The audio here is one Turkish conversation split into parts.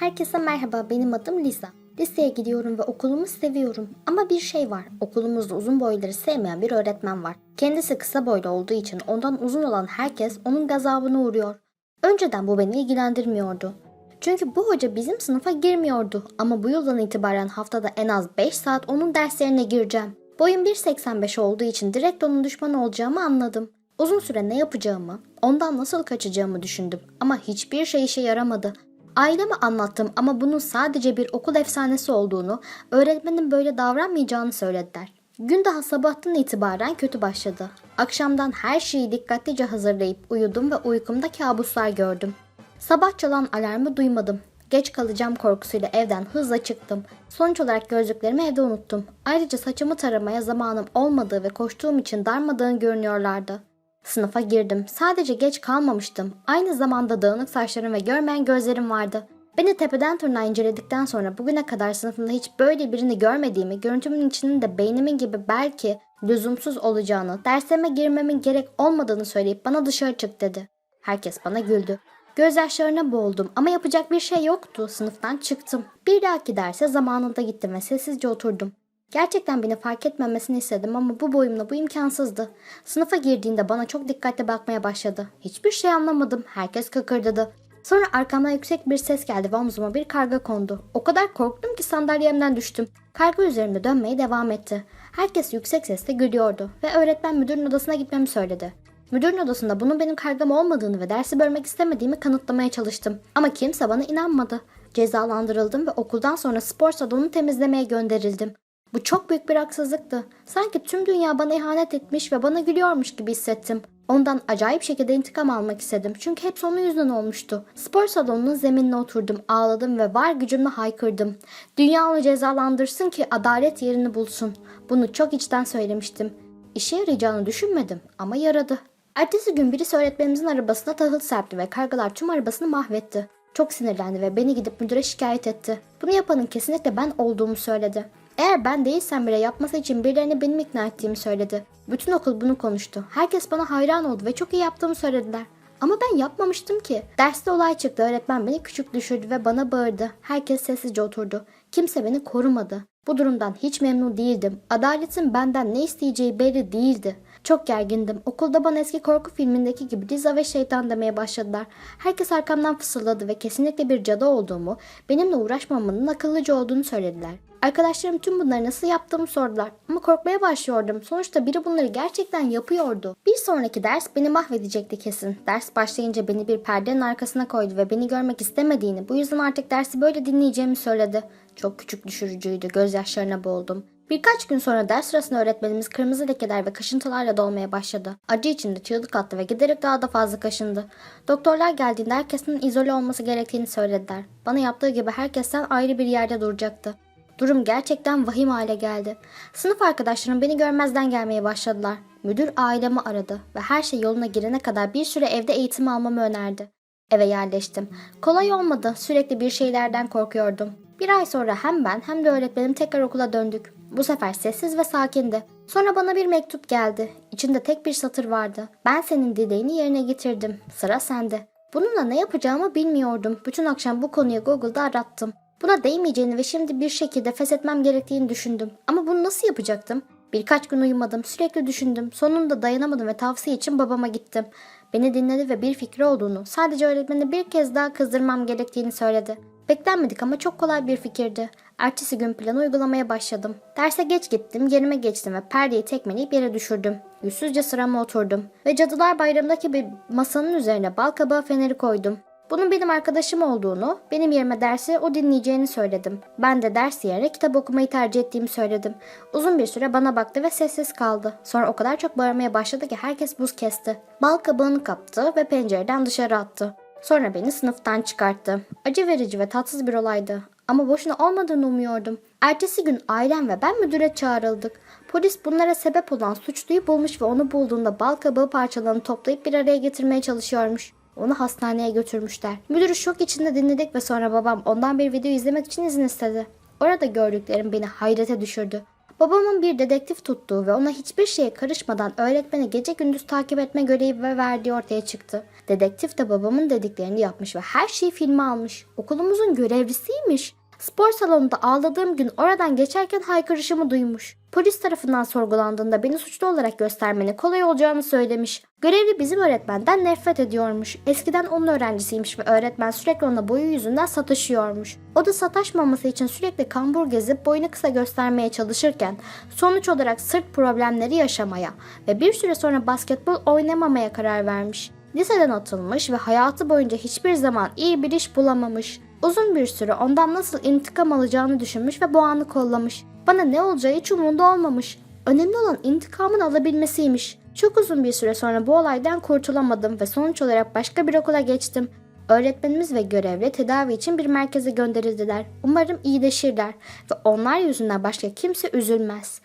Herkese merhaba, benim adım Lisa. Liseye gidiyorum ve okulumu seviyorum. Ama bir şey var, okulumuzda uzun boyları sevmeyen bir öğretmen var. Kendisi kısa boylu olduğu için ondan uzun olan herkes onun gazabına uğruyor. Önceden bu beni ilgilendirmiyordu. Çünkü bu hoca bizim sınıfa girmiyordu ama bu yıldan itibaren haftada en az 5 saat onun derslerine gireceğim. Boyum 1.85 olduğu için direkt onun düşmanı olacağımı anladım. Uzun süre ne yapacağımı, ondan nasıl kaçacağımı düşündüm ama hiçbir şey işe yaramadı. Aileme anlattım ama bunun sadece bir okul efsanesi olduğunu, öğretmenin böyle davranmayacağını söylediler. Gün daha sabahtan itibaren kötü başladı. Akşamdan her şeyi dikkatlice hazırlayıp uyudum ve uykumda kabuslar gördüm. Sabah çalan alarmı duymadım. Geç kalacağım korkusuyla evden hızla çıktım. Sonuç olarak gözlüklerimi evde unuttum. Ayrıca saçımı taramaya zamanım olmadığı ve koştuğum için darmadağın görünüyorlardı. Sınıfa girdim. Sadece geç kalmamıştım. Aynı zamanda dağınık saçlarım ve görmeyen gözlerim vardı. Beni tepeden tırnağa inceledikten sonra bugüne kadar sınıfımda hiç böyle birini görmediğimi, görüntümün içinin de beynimin gibi belki lüzumsuz olacağını, dersime girmemin gerek olmadığını söyleyip bana dışarı çık dedi. Herkes bana güldü. Gözyaşlarına boğuldum ama yapacak bir şey yoktu. Sınıftan çıktım. Bir dahaki derse zamanında gittim ve sessizce oturdum. Gerçekten beni fark etmemesini istedim ama bu boyumla bu imkansızdı. Sınıfa girdiğinde bana çok dikkatli bakmaya başladı. Hiçbir şey anlamadım. Herkes kıkırdadı. Sonra arkamdan yüksek bir ses geldi ve omzuma bir karga kondu. O kadar korktum ki sandalyemden düştüm. Karga üzerimde dönmeye devam etti. Herkes yüksek sesle gülüyordu ve öğretmen müdürün odasına gitmemi söyledi. Müdürün odasında bunun benim kargam olmadığını ve dersi bölmek istemediğimi kanıtlamaya çalıştım. Ama kimse bana inanmadı. Cezalandırıldım ve okuldan sonra spor salonunu temizlemeye gönderildim. Bu çok büyük bir haksızlıktı. Sanki tüm dünya bana ihanet etmiş ve bana gülüyormuş gibi hissettim. Ondan acayip şekilde intikam almak istedim. Çünkü hepsi onun yüzünden olmuştu. Spor salonunun zeminine oturdum, ağladım ve var gücümle haykırdım. Dünya onu cezalandırsın ki adalet yerini bulsun. Bunu çok içten söylemiştim. İşe yarayacağını düşünmedim ama yaradı. Ertesi gün birisi öğretmenimizin arabasına tahıl serpti ve kargalar tüm arabasını mahvetti. Çok sinirlendi ve beni gidip müdüre şikayet etti. Bunu yapanın kesinlikle ben olduğumu söyledi. Eğer ben değilsem bile yapması için birilerini benim ikna ettiğimi söyledi. Bütün okul bunu konuştu. Herkes bana hayran oldu ve çok iyi yaptığımı söylediler. Ama ben yapmamıştım ki. Derste olay çıktı. Öğretmen beni küçük düşürdü ve bana bağırdı. Herkes sessizce oturdu. Kimse beni korumadı. Bu durumdan hiç memnun değildim. Adaletin benden ne isteyeceği belli değildi. Çok gergindim. Okulda bana eski korku filmindeki gibi Liza ve şeytan demeye başladılar. Herkes arkamdan fısıldadı ve kesinlikle bir cadı olduğumu, benimle uğraşmamanın akıllıca olduğunu söylediler. Arkadaşlarım tüm bunları nasıl yaptığımı sordular ama korkmaya başlıyordum. Sonuçta biri bunları gerçekten yapıyordu. Bir sonraki ders beni mahvedecekti kesin. Ders başlayınca beni bir perdenin arkasına koydu ve beni görmek istemediğini, bu yüzden artık dersi böyle dinleyeceğimi söyledi. Çok küçük düşürücüydü, gözyaşlarına boğuldum. Birkaç gün sonra ders sırasında öğretmenimiz kırmızı lekeler ve kaşıntılarla dolmaya başladı. Acı içinde çığlık attı ve giderek daha da fazla kaşındı. Doktorlar geldiğinde herkesin izole olması gerektiğini söylediler. Bana yaptığı gibi herkesten ayrı bir yerde duracaktı. Durum gerçekten vahim hale geldi. Sınıf arkadaşlarım beni görmezden gelmeye başladılar. Müdür ailemi aradı ve her şey yoluna girene kadar bir süre evde eğitim almamı önerdi. Eve yerleştim. Kolay olmadı. Sürekli bir şeylerden korkuyordum. Bir ay sonra hem ben hem de öğretmenim tekrar okula döndük. Bu sefer sessiz ve sakindi. Sonra bana bir mektup geldi. İçinde tek bir satır vardı. Ben senin dileğini yerine getirdim. Sıra sende. Bununla ne yapacağımı bilmiyordum. Bütün akşam bu konuyu Google'da arattım. Buna değmeyeceğini ve şimdi bir şekilde feshetmem gerektiğini düşündüm. Ama bunu nasıl yapacaktım? Birkaç gün uyumadım, sürekli düşündüm. Sonunda dayanamadım ve tavsiye için babama gittim. Beni dinledi ve bir fikri olduğunu, sadece öğretmeni bir kez daha kızdırmam gerektiğini söyledi. Beklenmedik ama çok kolay bir fikirdi. Ertesi gün planı uygulamaya başladım. Derse geç gittim, yerime geçtim ve perdeyi tekmeleyip yere düşürdüm. Yüzsüzce sırama oturdum ve Cadılar Bayramı'ndaki bir masanın üzerine bal kabağı feneri koydum. Bunun benim arkadaşım olduğunu, benim yerime dersi o dinleyeceğini söyledim. Ben de ders yerine kitap okumayı tercih ettiğimi söyledim. Uzun bir süre bana baktı ve sessiz kaldı. Sonra o kadar çok bağırmaya başladı ki herkes buz kesti. Bal kabağını kaptı ve pencereden dışarı attı. Sonra beni sınıftan çıkarttı. Acı verici ve tatsız bir olaydı. Ama boşuna olmadığını umuyordum. Ertesi gün ailem ve ben müdüre çağrıldık. Polis bunlara sebep olan suçluyu bulmuş ve onu bulduğunda bal kabağı parçalarını toplayıp bir araya getirmeye çalışıyormuş. Onu hastaneye götürmüşler. Müdürü şok içinde dinledik ve sonra babam ondan bir video izlemek için izin istedi. Orada gördüklerim beni hayrete düşürdü. Babamın bir dedektif tuttuğu ve ona hiçbir şeye karışmadan öğretmeni gece gündüz takip etme görevi ve verdiği ortaya çıktı. Dedektif de babamın dediklerini yapmış ve her şeyi filme almış. Okulumuzun görevlisiymiş. Spor salonunda ağladığım gün oradan geçerken haykırışımı duymuş. Polis tarafından sorgulandığında beni suçlu olarak göstermenin kolay olacağını söylemiş. Görevli bizim öğretmenden nefret ediyormuş. Eskiden onun öğrencisiymiş ve öğretmen sürekli ona boyu yüzünden sataşıyormuş. O da sataşmaması için sürekli kambur gezip boyunu kısa göstermeye çalışırken sonuç olarak sırt problemleri yaşamaya ve bir süre sonra basketbol oynamamaya karar vermiş. Liseden atılmış ve hayatı boyunca hiçbir zaman iyi bir iş bulamamış. Uzun bir süre ondan nasıl intikam alacağını düşünmüş ve bu anı kollamış. Bana ne olacağı hiç umurunda olmamış. Önemli olan intikamın alabilmesiymiş. Çok uzun bir süre sonra bu olaydan kurtulamadım ve sonuç olarak başka bir okula geçtim. Öğretmenimiz ve görevli tedavi için bir merkeze gönderildiler. Umarım iyileşirler ve onlar yüzünden başka kimse üzülmez.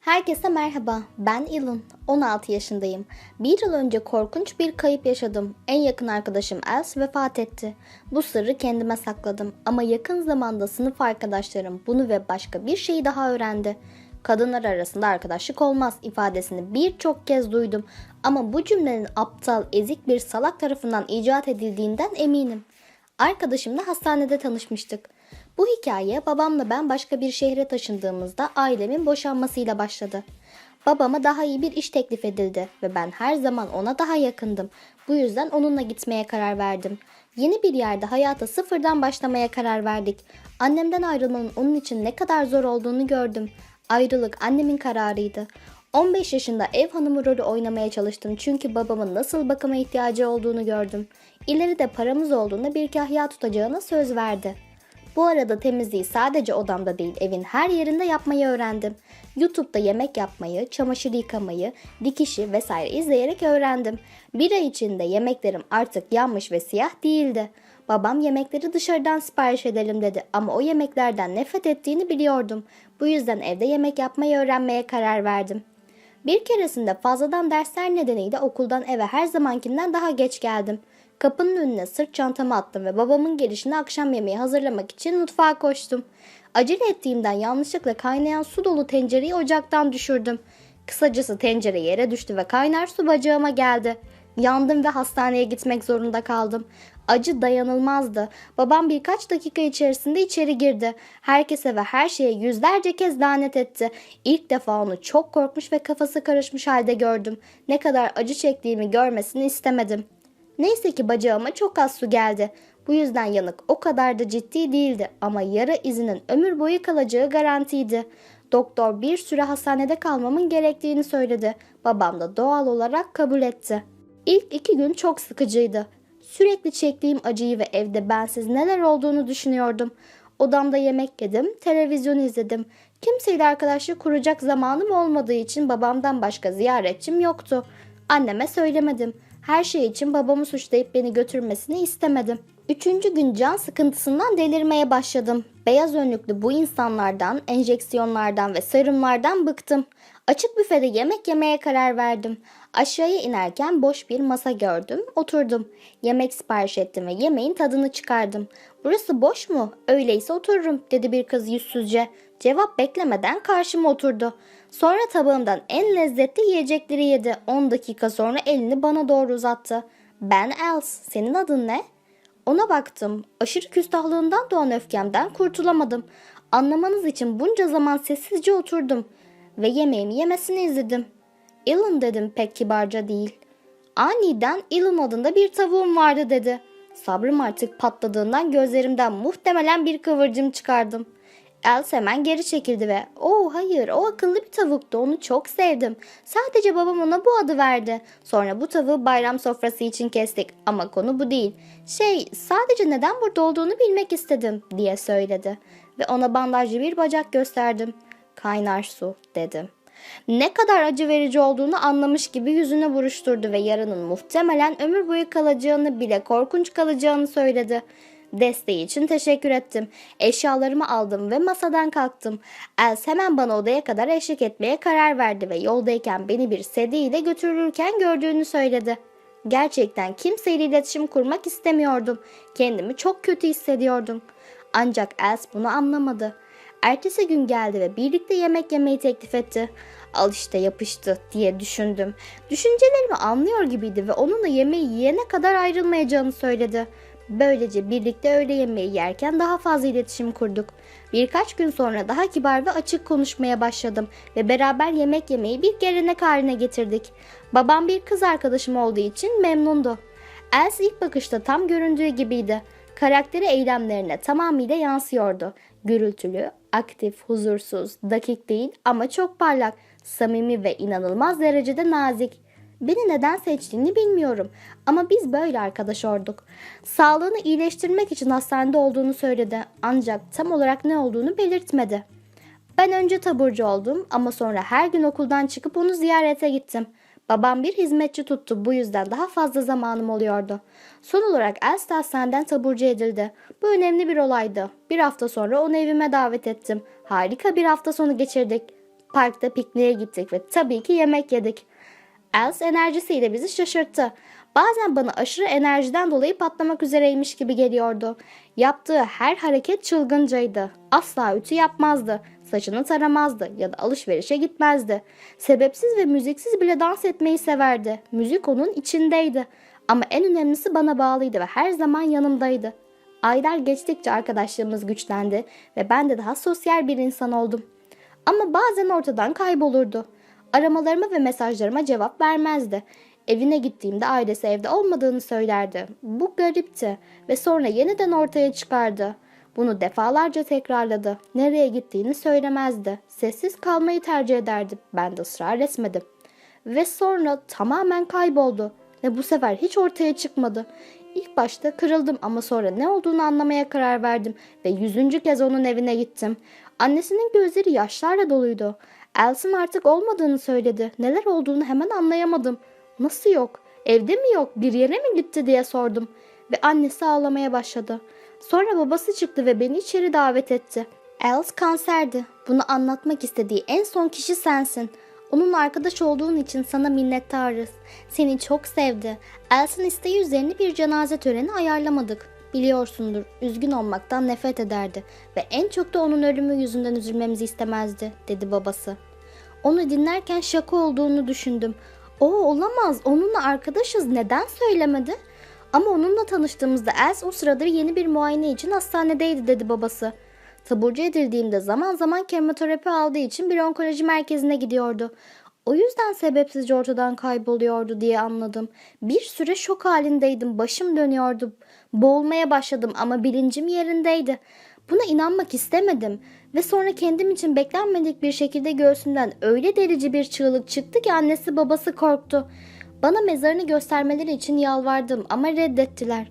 Herkese merhaba. Ben Ilun. 16 yaşındayım. Bir yıl önce korkunç bir kayıp yaşadım. En yakın arkadaşım Els vefat etti. Bu sırrı kendime sakladım ama yakın zamanda sınıf arkadaşlarım bunu ve başka bir şeyi daha öğrendi. Kadınlar arasında arkadaşlık olmaz ifadesini birçok kez duydum ama bu cümlenin aptal, ezik bir salak tarafından icat edildiğinden eminim. Arkadaşımla hastanede tanışmıştık. Bu hikaye babamla ben başka bir şehre taşındığımızda ailemin boşanmasıyla başladı. Babama daha iyi bir iş teklif edildi ve ben her zaman ona daha yakındım. Bu yüzden onunla gitmeye karar verdim. Yeni bir yerde hayata sıfırdan başlamaya karar verdik. Annemden ayrılmanın onun için ne kadar zor olduğunu gördüm. Ayrılık annemin kararıydı. 15 yaşında ev hanımı rolü oynamaya çalıştım çünkü babamın nasıl bakıma ihtiyacı olduğunu gördüm. İleride paramız olduğunda bir kahya tutacağına söz verdi. Bu arada temizliği sadece odamda değil evin her yerinde yapmayı öğrendim. YouTube'da yemek yapmayı, çamaşır yıkamayı, dikişi vesaire izleyerek öğrendim. Bir ay içinde yemeklerim artık yanmış ve siyah değildi. Babam yemekleri dışarıdan sipariş edelim dedi ama o yemeklerden nefret ettiğini biliyordum. Bu yüzden evde yemek yapmayı öğrenmeye karar verdim. Bir keresinde fazladan dersler nedeniyle okuldan eve her zamankinden daha geç geldim. Kapının önüne sırt çantamı attım ve babamın gelişine akşam yemeği hazırlamak için mutfağa koştum. Acele ettiğimden yanlışlıkla kaynayan su dolu tencereyi ocaktan düşürdüm. Kısacası tencere yere düştü ve kaynar su bacağıma geldi. Yandım ve hastaneye gitmek zorunda kaldım. Acı dayanılmazdı. Babam birkaç dakika içerisinde içeri girdi. Herkese ve her şeye yüzlerce kez lanet etti. İlk defa onu çok korkmuş ve kafası karışmış halde gördüm. Ne kadar acı çektiğimi görmesini istemedim. Neyse ki bacağıma çok az su geldi. Bu yüzden yanık o kadar da ciddi değildi ama yara izinin ömür boyu kalacağı garantiydi. Doktor bir süre hastanede kalmamın gerektiğini söyledi. Babam da doğal olarak kabul etti. İlk iki gün çok sıkıcıydı. Sürekli çektiğim acıyı ve evde bensiz neler olduğunu düşünüyordum. Odamda yemek yedim, televizyon izledim. Kimseyle arkadaşlık kuracak zamanım olmadığı için babamdan başka ziyaretçim yoktu. Anneme söylemedim. Her şey için babamı suçlayıp beni götürmesini istemedim. Üçüncü gün can sıkıntısından delirmeye başladım. Beyaz önlüklü bu insanlardan, enjeksiyonlardan ve serumlardan bıktım. Açık büfede yemek yemeye karar verdim. Aşağıya inerken boş bir masa gördüm, oturdum. Yemek sipariş ettim ve yemeğin tadını çıkardım. Burası boş mu? Öyleyse otururum dedi bir kız yüzsüzce. Cevap beklemeden karşıma oturdu. Sonra tabağımdan en lezzetli yiyecekleri yedi. 10 dakika sonra elini bana doğru uzattı. Ben Els, senin adın ne? Ona baktım. Aşırı küstahlığından doğan öfkemden kurtulamadım. Anlamanız için bunca zaman sessizce oturdum ve yemeğimi yemesini izledim. Ellen dedim pek kibarca değil. Aniden Ellen adında bir tavuğum vardı dedi. Sabrım artık patladığından gözlerimden muhtemelen bir kıvırcım çıkardım. Els hemen geri çekildi ve ''Oo hayır o akıllı bir tavuktu onu çok sevdim. Sadece babam ona bu adı verdi. Sonra bu tavuğu bayram sofrası için kestik ama konu bu değil. Şey sadece neden burada olduğunu bilmek istedim.'' diye söyledi ve ona bandajlı bir bacak gösterdim. ''Kaynar su.'' dedim. Ne kadar acı verici olduğunu anlamış gibi yüzüne buruşturdu ve yaranın muhtemelen ömür boyu kalacağını bile korkunç kalacağını söyledi. Desteği için teşekkür ettim. Eşyalarımı aldım ve masadan kalktım. Els hemen bana odaya kadar eşlik etmeye karar verdi ve yoldayken beni bir sedyeyle götürürken gördüğünü söyledi. Gerçekten kimseyle iletişim kurmak istemiyordum. Kendimi çok kötü hissediyordum. Ancak Els bunu anlamadı. Ertesi gün geldi ve birlikte yemek yemeyi teklif etti. Al işte yapıştı diye düşündüm. Düşüncelerimi anlıyor gibiydi ve onunla yemeği yiyene kadar ayrılmayacağını söyledi. Böylece birlikte öğle yemeği yerken daha fazla iletişim kurduk. Birkaç gün sonra daha kibar ve açık konuşmaya başladım ve beraber yemek yemeyi bir gelenek haline getirdik. Babam bir kız arkadaşım olduğu için memnundu. Els ilk bakışta tam göründüğü gibiydi. Karakteri eylemlerine tamamıyla yansıyordu. Gürültülü, aktif, huzursuz, dakik değil ama çok parlak, samimi ve inanılmaz derecede nazik. Beni neden seçtiğini bilmiyorum ama biz böyle arkadaş olduk. Sağlığını iyileştirmek için hastanede olduğunu söyledi ancak tam olarak ne olduğunu belirtmedi. Ben önce taburcu oldum ama sonra her gün okuldan çıkıp onu ziyarete gittim. Babam bir hizmetçi tuttu bu yüzden daha fazla zamanım oluyordu. Son olarak Elst hastaneden taburcu edildi. Bu önemli bir olaydı. Bir hafta sonra onu evime davet ettim. Harika bir hafta sonu geçirdik. Parkta pikniğe gittik ve tabii ki yemek yedik. Els enerjisiyle bizi şaşırttı. Bazen bana aşırı enerjiden dolayı patlamak üzereymiş gibi geliyordu. Yaptığı her hareket çılgıncaydı. Asla ütü yapmazdı. Saçını taramazdı ya da alışverişe gitmezdi. Sebepsiz ve müziksiz bile dans etmeyi severdi. Müzik onun içindeydi. Ama en önemlisi bana bağlıydı ve her zaman yanımdaydı. Aylar geçtikçe arkadaşlığımız güçlendi ve ben de daha sosyal bir insan oldum. Ama bazen ortadan kaybolurdu. Aramalarıma ve mesajlarıma cevap vermezdi. Evine gittiğimde ailesi evde olmadığını söylerdi. Bu garipti ve sonra yeniden ortaya çıkardı. Bunu defalarca tekrarladı. Nereye gittiğini söylemezdi. Sessiz kalmayı tercih ederdi. Ben de ısrar etmedim. Ve sonra tamamen kayboldu. Ve bu sefer hiç ortaya çıkmadı. İlk başta kırıldım ama sonra ne olduğunu anlamaya karar verdim ve yüzüncü kez onun evine gittim. Annesinin gözleri yaşlarla doluydu. Elsin artık olmadığını söyledi. Neler olduğunu hemen anlayamadım. Nasıl yok? Evde mi yok? Bir yere mi gitti diye sordum. Ve annesi ağlamaya başladı. Sonra babası çıktı ve beni içeri davet etti. Els kanserdi. Bunu anlatmak istediği en son kişi sensin. Onunla arkadaş olduğun için sana minnettarız. Seni çok sevdi. Els'in isteği üzerine bir cenaze töreni ayarlamadık. Biliyorsundur, üzgün olmaktan nefret ederdi ve en çok da onun ölümü yüzünden üzülmemizi istemezdi, dedi babası. Onu dinlerken şaka olduğunu düşündüm. O olamaz, onunla arkadaşız, neden söylemedi? Ama onunla tanıştığımızda Els o sırada yeni bir muayene için hastanedeydi, dedi babası. Taburcu edildiğimde zaman zaman kemoterapi aldığı için bir onkoloji merkezine gidiyordu. O yüzden sebepsizce ortadan kayboluyordu diye anladım. Bir süre şok halindeydim. Başım dönüyordu. Boğulmaya başladım ama bilincim yerindeydi. Buna inanmak istemedim ve sonra kendim için beklenmedik bir şekilde göğsümden öyle delici bir çığlık çıktı ki annesi babası korktu. Bana mezarını göstermeleri için yalvardım ama reddettiler.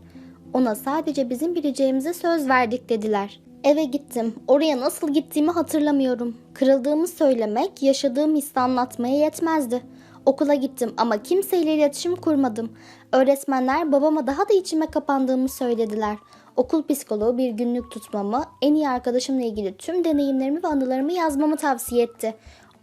Ona sadece bizim bileceğimize söz verdik dediler. Eve gittim. Oraya nasıl gittiğimi hatırlamıyorum. Kırıldığımı söylemek, yaşadığım hissi anlatmaya yetmezdi. Okula gittim ama kimseyle iletişim kurmadım. Öğretmenler babama daha da içime kapandığımı söylediler. Okul psikoloğu bir günlük tutmamı, en iyi arkadaşımla ilgili tüm deneyimlerimi ve anılarımı yazmamı tavsiye etti.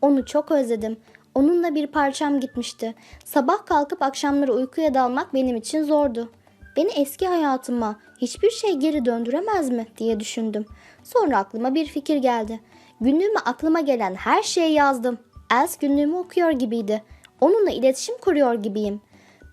Onu çok özledim. Onunla bir parçam gitmişti. Sabah kalkıp akşamları uykuya dalmak benim için zordu. Beni eski hayatıma hiçbir şey geri döndüremez mi diye düşündüm. Sonra aklıma bir fikir geldi. Günlüğüme aklıma gelen her şeyi yazdım. Els günlüğümü okuyor gibiydi. Onunla iletişim kuruyor gibiyim.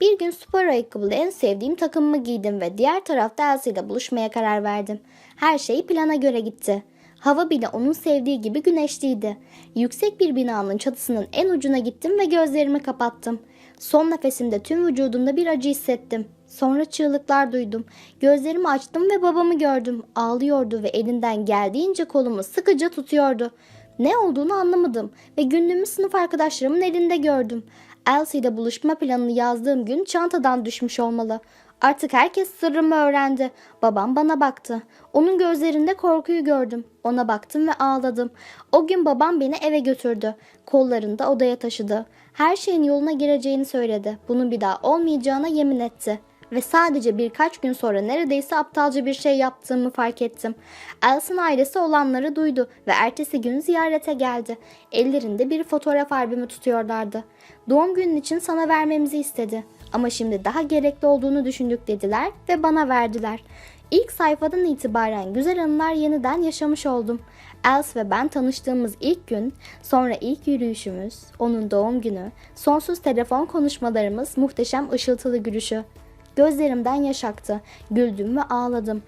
Bir gün spor ayakkabılı en sevdiğim takımımı giydim ve diğer tarafta Elsie ile buluşmaya karar verdim. Her şey plana göre gitti. Hava bile onun sevdiği gibi güneşliydi. Yüksek bir binanın çatısının en ucuna gittim ve gözlerimi kapattım. Son nefesimde tüm vücudumda bir acı hissettim. Sonra çığlıklar duydum. Gözlerimi açtım ve babamı gördüm. Ağlıyordu ve elinden geldiğince kolumu sıkıca tutuyordu. Ne olduğunu anlamadım ve günlüğümü sınıf arkadaşlarımın elinde gördüm. Elsie ile buluşma planını yazdığım gün çantadan düşmüş olmalı. Artık herkes sırrımı öğrendi. Babam bana baktı. Onun gözlerinde korkuyu gördüm. Ona baktım ve ağladım. O gün babam beni eve götürdü. Kollarında odaya taşıdı. Her şeyin yoluna gireceğini söyledi. Bunun bir daha olmayacağına yemin etti ve sadece birkaç gün sonra neredeyse aptalca bir şey yaptığımı fark ettim. Elsin ailesi olanları duydu ve ertesi gün ziyarete geldi. Ellerinde bir fotoğraf albümü tutuyorlardı. Doğum günün için sana vermemizi istedi. Ama şimdi daha gerekli olduğunu düşündük dediler ve bana verdiler. İlk sayfadan itibaren güzel anılar yeniden yaşamış oldum. Els ve ben tanıştığımız ilk gün, sonra ilk yürüyüşümüz, onun doğum günü, sonsuz telefon konuşmalarımız, muhteşem ışıltılı gülüşü. Gözlerimden yaş aktı. Güldüm ve ağladım.